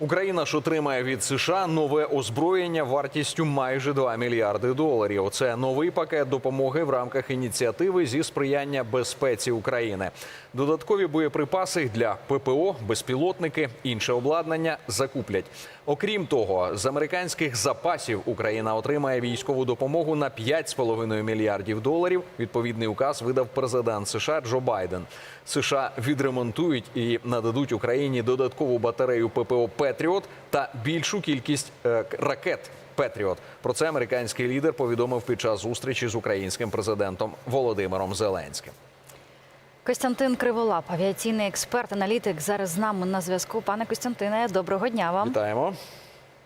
Україна ж отримає від США нове озброєння вартістю майже 2 мільярди доларів. Це новий пакет допомоги в рамках ініціативи зі сприяння безпеці України. Додаткові боєприпаси для ППО, безпілотники, інше обладнання закуплять. Окрім того, з американських запасів Україна отримає військову допомогу на 5,5 мільярдів доларів. Відповідний указ видав президент США Джо Байден. США відремонтують і нададуть Україні додаткову батарею ППО Петріот та більшу кількість е, ракет. Петріот про це американський лідер повідомив під час зустрічі з українським президентом Володимиром Зеленським. Костянтин Криволап, авіаційний експерт, аналітик, зараз з нами на зв'язку. Пане Костянтине, доброго дня вам. Вітаємо.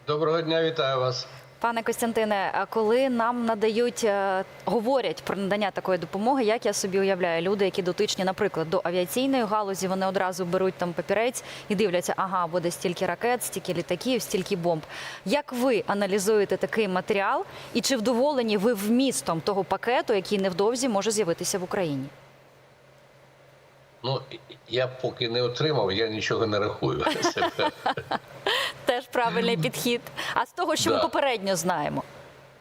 Доброго дня, вітаю вас. Пане Костянтине, коли нам надають, е, говорять про надання такої допомоги, як я собі уявляю, люди, які дотичні, наприклад, до авіаційної галузі, вони одразу беруть там папірець і дивляться, ага, буде стільки ракет, стільки літаків, стільки бомб. Як ви аналізуєте такий матеріал, і чи вдоволені ви вмістом того пакету, який невдовзі може з'явитися в Україні? Ну я поки не отримав, я нічого не рахую. правильний підхід. А з того, що ми попередньо знаємо.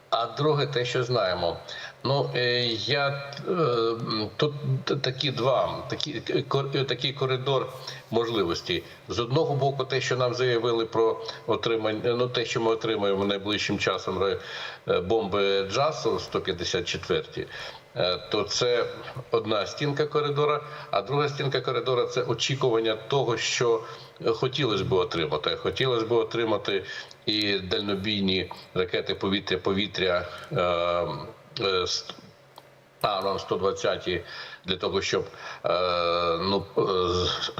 А друге, те, що знаємо. Ну е, я е, тут такі два, такі е, такий коридор можливостей. З одного боку, те, що нам заявили про отримання, ну те, що ми отримаємо найближчим часом бомби Джасу 154 е, то це одна стінка коридора, а друга стінка коридора це очікування того, що хотілося б отримати. Хотілося б отримати і дальнобійні ракети повітря-повітря. Е, е, ст- Арам 120 для того, щоб е, ну, е,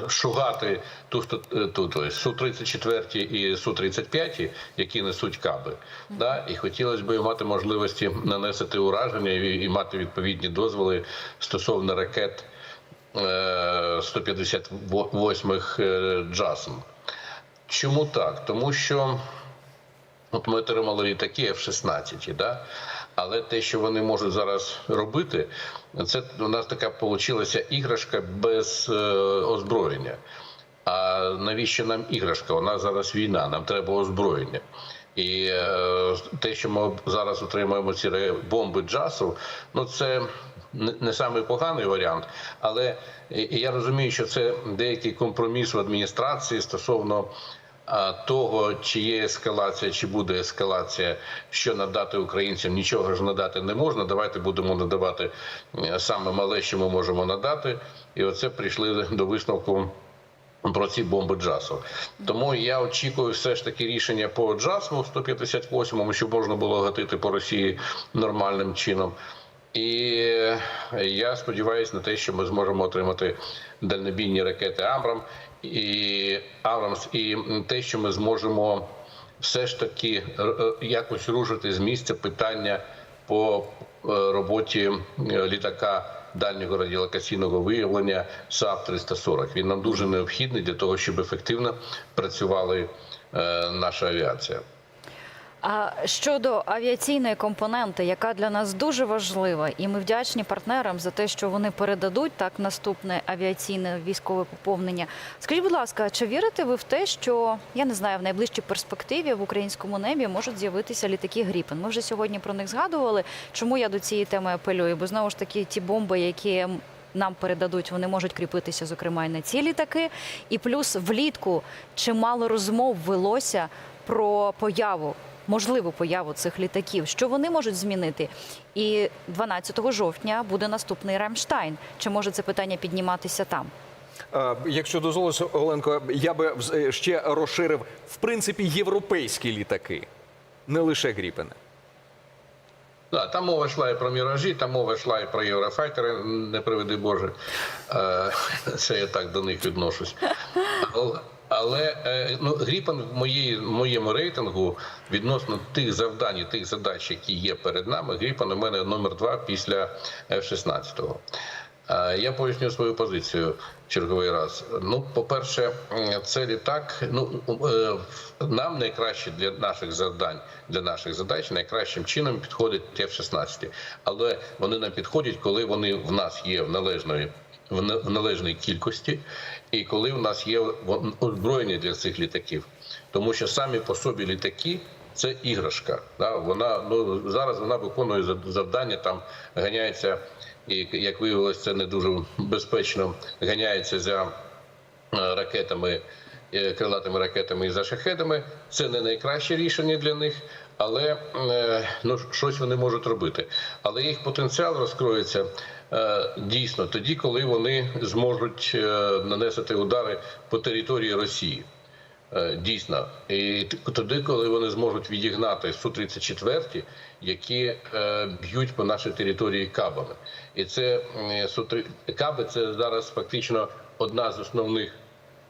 шугати ту, е, ту, то Су-34 і Су-35, які несуть каби. Да? І хотілося б мати можливості нанести ураження і, мати відповідні дозволи стосовно ракет е, 158-х е, Джасм. Чому так? Тому що От ми отримали літаки F-16, да? Але те, що вони можуть зараз робити, це у нас така получилася іграшка без е, озброєння. А навіщо нам іграшка? У нас зараз війна, нам треба озброєння. І е, те, що ми зараз отримуємо ці бомби джасу, ну це не, самий поганий варіант, але я розумію, що це деякий компроміс в адміністрації стосовно того, чи є ескалація, чи буде ескалація, що надати українцям, нічого ж надати не можна. Давайте будемо надавати саме мале, що ми можемо надати. І оце прийшли до висновку. Про ці бомби джасу. Тому я очікую все ж таки рішення по джасму 158-му, щоб можна було гатити по Росії нормальним чином. І я сподіваюся на те, що ми зможемо отримати дальнобійні ракети Амрам і Абрамс, і те, що ми зможемо все ж таки е, е, якось рушити з місця питання по е, роботі літака дальнього радіолокаційного виявлення САП 340 Він нам дуже необхідний для того, щоб ефективно працювала наша авіація. А щодо авіаційної компоненти, яка для нас дуже важлива, і ми вдячні партнерам за те, що вони передадуть так наступне авіаційне військове поповнення. Скажіть, будь ласка, чи вірите ви в те, що я не знаю, в найближчій перспективі в українському небі можуть з'явитися літаки Гріпен? Ми вже сьогодні про них згадували. Чому я до цієї теми апелюю? Бо знову ж таки ті бомби, які нам передадуть, вони можуть кріпитися, зокрема, і на ці літаки. І плюс влітку чимало розмов велося про появу можливу появу цих літаків, що вони можуть змінити. І 12 жовтня буде наступний Рамштайн. Чи може це питання підніматися там? Е, Якщо дозволиш, Оленко, я би е, ще розширив в принципі європейські літаки, не лише Гріпени. Да, там мова йшла і про міражі, там мова йшла і про єврофайтери, не приведи Боже. Е, Це я так до них відношусь. Але, е, ну, Гріпен в моїй, моєму рейтингу відносно тих завдань, і тих задач, які є перед нами, Гріпен у мене номер два після F-16. Е, Я поясню свою позицію черговий раз. Ну, по-перше, це літак. Ну е, нам найкраще для наших завдань, для наших задач, найкращим чином підходить F-16. Але вони нам підходять, коли вони в нас є в належної в на- належній кількості, і коли в нас є озброєння для цих літаків. тому що самі по собі літаки це іграшка. Да? Вона ну зараз вона виконує зав- завдання, там ганяється, і як виявилось, це не дуже безпечно. Ганяється за е, ракетами, е, крилатими ракетами і за шахедами. Це не найкраще рішення для них, але е, ну щось вони можуть робити. Але їх потенціал розкроється дійсно тоді, коли вони зможуть е, нанести удари по території Росії. Е, Дійсно, і тоді, коли вони зможуть відігнати су 34 які е, б'ють по нашій території кабами, і це е, су каби це зараз фактично одна з основних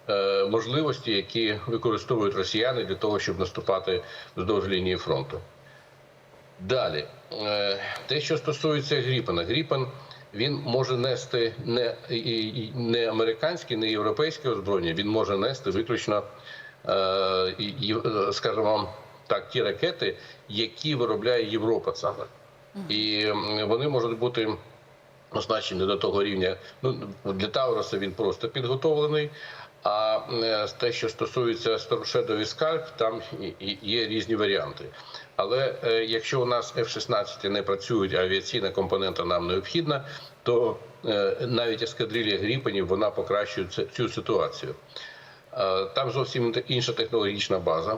е, можливостей, які використовують росіяни для того, щоб наступати вздовж лінії фронту. Далі, Е, те, що стосується Гріпена, Гріпен він може нести не, не американське, не європейське озброєння, він може нести виключно, е, е, скажімо так, ті ракети, які виробляє Європа саме. І вони можуть бути означені до того рівня. Ну для Тавроса він просто підготовлений. А е, те, що стосується Storm і Scalp, там є різні варіанти. Але е, якщо у нас F-16 не працюють, а авіаційна компонента нам необхідна, то е, навіть ескадрилія Гріпенів вона покращує цю ситуацію. Там зовсім інша технологічна база,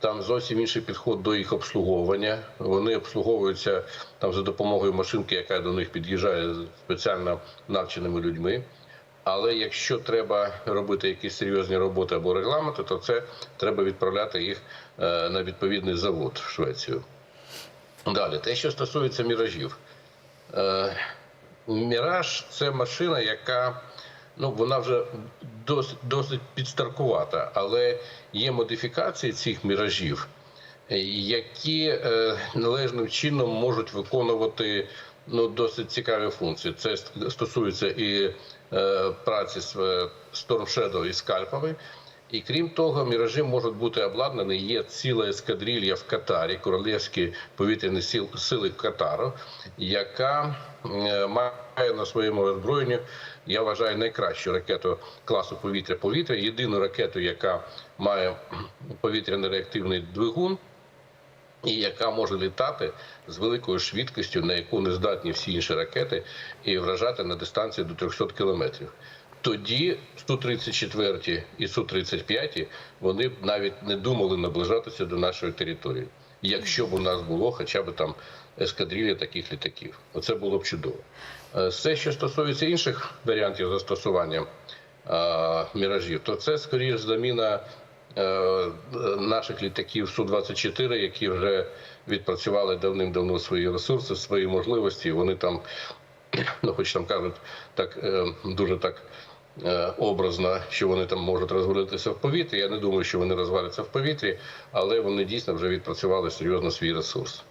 там зовсім інший підход до їх обслуговування. Вони обслуговуються там за допомогою машинки, яка до них під'їжджає спеціально навченими людьми. Але якщо треба робити якісь серйозні роботи або регламенти, то це треба відправляти їх е, на відповідний завод в Швецію. Далі, те, що стосується міражів. Е, Міраж це машина, яка ну вона вже досить, досить підстаркувата, але є модифікації цих міражів, е, які належним чином можуть виконувати ну, досить цікаві функції. Це стосується і праці з е, і скальпами. І крім того, міражі можуть бути обладнані. Є ціла ескадрилья в Катарі, королівські повітряні сили Катару, яка е, має на своєму озброєнні, я вважаю, найкращу ракету класу повітря-повітря. Єдину ракету, яка має повітряний реактивний двигун, і яка може літати з великою швидкістю, на яку не здатні всі інші ракети, і вражати на дистанції до 300 кілометрів. Тоді Су-34 і Су-35 вони б навіть не думали наближатися до нашої території, якщо б у нас було хоча б там ескадрилля таких літаків. Оце було б чудово. Е, Все, що стосується інших варіантів застосування міражів, то це скоріш заміна наших літаків Су-24, які вже відпрацювали давним-давно свої ресурси, свої можливості. Вони там, ну хоч там кажуть, так е, дуже так. е, Образно, що вони там можуть розвалитися в повітрі. Я не думаю, що вони розваляться в повітрі, але вони дійсно вже відпрацювали серйозно свій ресурс.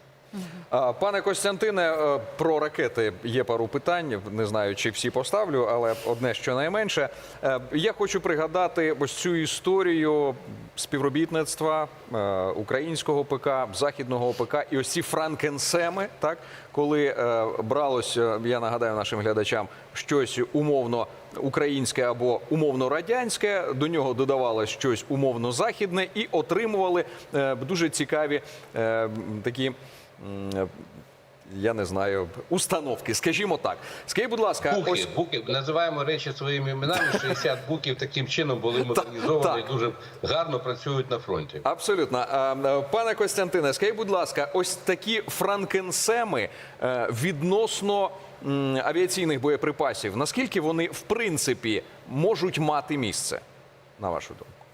Пане Костянтине, е, про ракети є пару питань. Не знаю, чи всі поставлю, але одне щонайменше. Е, Я хочу пригадати ось цю історію співробітництва е, українського ПК, західного ПК і ось ці франкенсеми, так коли бралось, я нагадаю нашим глядачам, щось умовно українське або умовно радянське, до нього додавалось щось умовно західне, і отримували дуже цікаві такі. Я не знаю, установки, скажімо так. Скажіть, будь ласка, Буки, ось буки, називаємо речі своїми іменами. 60 буків таким чином були модернізовані і дуже гарно працюють на фронті. Абсолютно. Пане Костянтине, скажіть, будь ласка, ось такі франкенсеми е, відносно авіаційних боєприпасів, наскільки вони в принципі можуть мати місце, на вашу думку?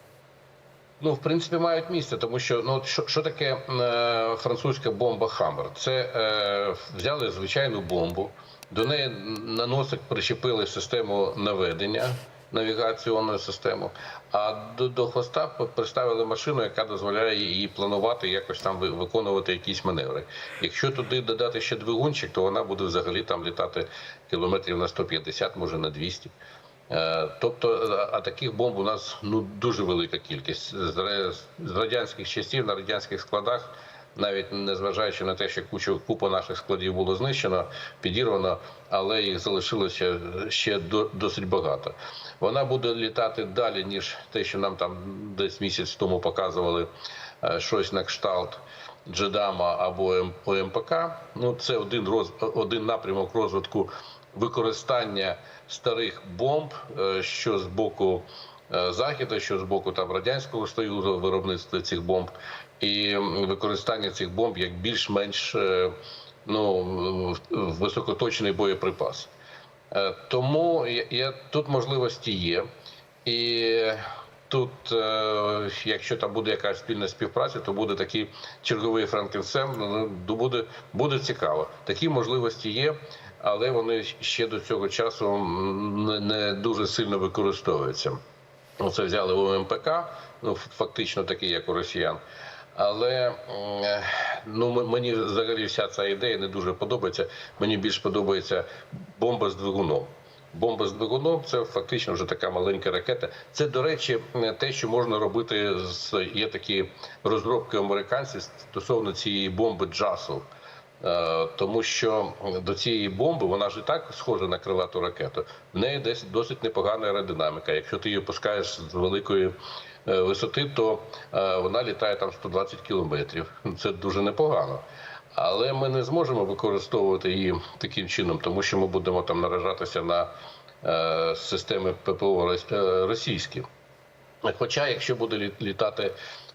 Ну, в принципі, мають місце, тому що ну що, що таке е, французька бомба Хаммер? Це е, взяли звичайну бомбу, до неї на носик причепили систему наведення. Навігаційну систему, а до, до хвоста приставили машину, яка дозволяє їй планувати якось там виконувати якісь маневри. Якщо туди додати ще двигунчик, то вона буде взагалі там літати кілометрів на 150, може на 200. Е, Тобто, а- а таких бомб у нас ну дуже велика кількість з радянських часів на радянських складах. навіть незважаючи на те, що кучу купа наших складів було знищено, підірвано, але їх залишилося ще до- досить багато. Вона буде літати далі, ніж те, що нам там десь місяць тому показували е, щось на кшталт. Джедама або М- ОМПК. Ну це один роз один напрямок розвитку використання старих бомб, е, що з боку е, Західу, що з боку там радянського союзу, виробництва цих бомб, і використання цих бомб як більш-менш е, ну високоточний боєприпас. Тому я, тут можливості є. І тут, якщо там буде якась спільна співпраця, то буде такий черговий Франкенсен. Ну, буде, буде цікаво. Такі можливості є, але вони ще до цього часу не, дуже сильно використовуються. Оце взяли ОМПК, ну фактично такий, як у росіян. Але е, ну мені взагалі вся ця ідея не дуже подобається. Мені більш подобається бомба з двигуном. Бомба з двигуном це фактично вже така маленька ракета. Це, до речі, те, що можна робити з є такі розробки американців стосовно цієї бомби Джасл. Е, Тому що до цієї бомби вона ж і так схожа на крилату ракету. В неї десь досить непогана аеродинаміка. Якщо ти її пускаєш з великої е, висоти, то е, вона літає там 120 кілометрів. Це дуже непогано. Але ми не зможемо використовувати її таким чином, тому що ми будемо там наражатися на системи ППО російські. Хоча, якщо буде літати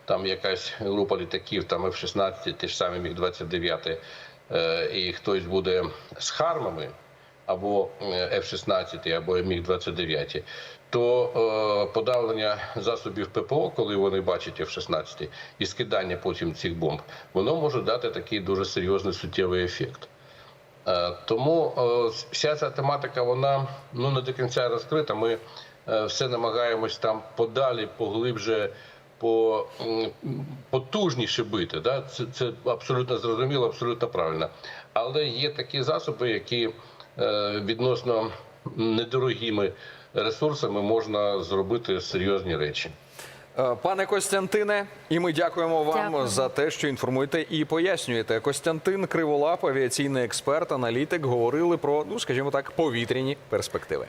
там якась група літаків, там F-16, ті ж самі Міг-29, е, і хтось буде з хармами, або е, F-16, або Міг-29, то е, подавлення засобів ППО, коли вони бачать F-16, і скидання потім цих бомб, воно може дати такий дуже серйозний суттєвий ефект. Е, Тому е, вся ця тематика вона ну не до кінця розкрита. Ми е, все намагаємось там подалі, поглибше, по потужніше бити. Да? Це, це абсолютно зрозуміло, абсолютно правильно. Але є такі засоби, які е, відносно недорогими ресурсами можна зробити серйозні речі. Е, Пане Костянтине, і ми дякуємо вам Дякуємо. за те, що інформуєте і пояснюєте. Костянтин Криволап, авіаційний експерт, аналітик, говорили про, ну скажімо так, повітряні перспективи.